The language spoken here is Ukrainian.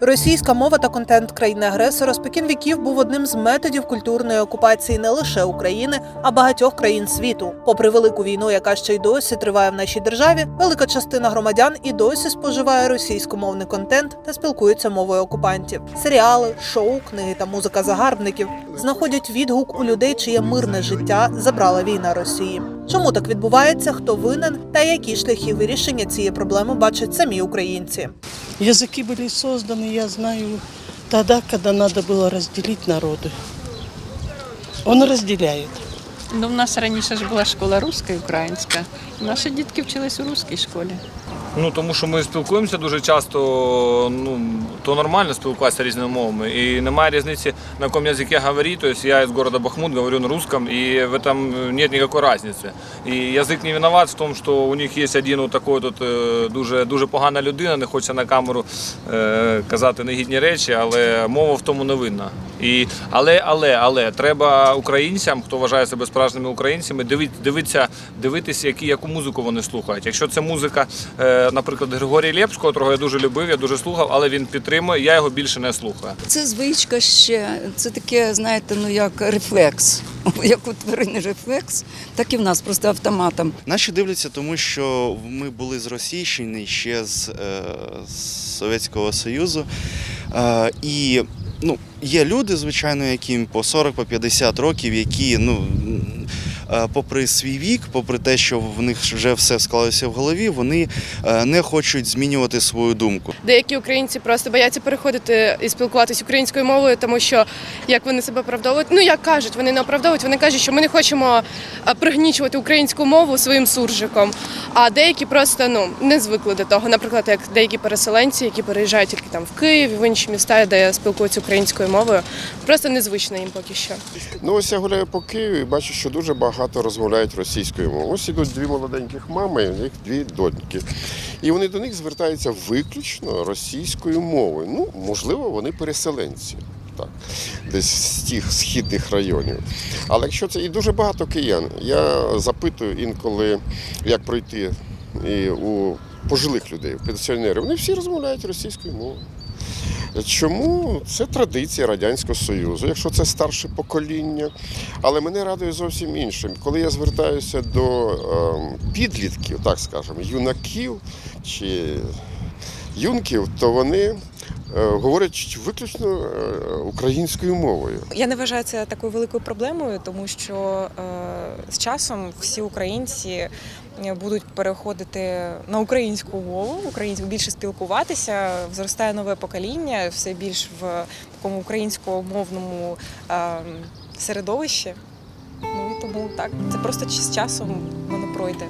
Російська мова та контент країни-агресора спокін віків був одним з методів культурної окупації не лише України, а багатьох країн світу. Попри велику війну, яка ще й досі триває в нашій державі, велика частина громадян і досі споживає російськомовний контент та спілкується мовою окупантів. Серіали, шоу, книги та музика загарбників знаходять відгук у людей, чиє мирне життя забрала війна Росії. Чому так відбувається? Хто винен та які шляхи вирішення цієї проблеми бачать самі українці? Языки были созданы, я знаю, тогда, когда надо было разделить народы. Он разделяет. Ну, в нас раніше ж була школа руська і українська. Наші дітки вчились у руській школі. Ну тому що ми спілкуємося дуже часто, ну то нормально спілкуватися різними мовами. І немає різниці, на якому язике говорить. Тобто я из города Бахмут говорю на русском, и в этом нет никакой разницы. І язик не виноват в тому, що у них є один от такий тут е, дуже дуже погана людина, не хочеться на камеру е, казати негідні речі, але мова в тому не винна. І, але, але, але треба українцям, хто вважає себе справжніми українцями, дивитися, дивитися, які, яку музику вони слухають. Якщо це музика, е, наприклад, Григорія Лепського, якого я дуже любив, я дуже слухав, але він підтримує, я його більше не слухаю. Це звичка ще, це таке, знаєте, ну як рефлекс. Як у тварини рефлекс, так і в нас просто автоматом. Наші дивляться, тому що ми були зросійщені ще з, е, з Совєтського Союзу. Е, і ну, є люди, звичайно, яким по 40 по 50 років, які ну, попри свій вік, попри те, що в них вже все склалося в голові, вони е, не хочуть змінювати свою думку. Деякі українці просто бояться переходити і спілкуватися українською мовою, тому що як вони себе оправдовують, ну як кажуть, вони не оправдовують, вони кажуть, що ми не хочемо пригнічувати українську мову своїм суржиком. А деякі просто ну не звикли до того. Наприклад, як деякі переселенці, які переїжджають тільки там в Київ, в інші міста, де спілкуються українською мовою, просто незвично їм поки що. Ну ось я гуляю по Києві і бачу, що дуже багато розмовляють російською мовою. Ось ідуть дві молоденьких мами, у них дві доньки. І вони до них звертаються виключно російською мовою. Ну, можливо, вони переселенці. Так, десь з тих східних районів. Але якщо це і дуже багато киян, я запитую інколи, як пройти і у пожилих людей, у пенсіонерів, вони всі розмовляють російською мовою. Чому це традиція Радянського Союзу, якщо це старше покоління. Але мене радує зовсім іншим. Коли я звертаюся до ем, підлітків, так скажемо, юнаків чи юнків, то вони говорять виключно е, українською мовою. Я не вважаю це такою великою проблемою, тому що е, з часом всі українці е, будуть переходити на українську мову, українську більше спілкуватися. Зростає нове покоління, все більш в такому українськомовному е, середовищі. Ну і тому так, це просто з часом воно пройде.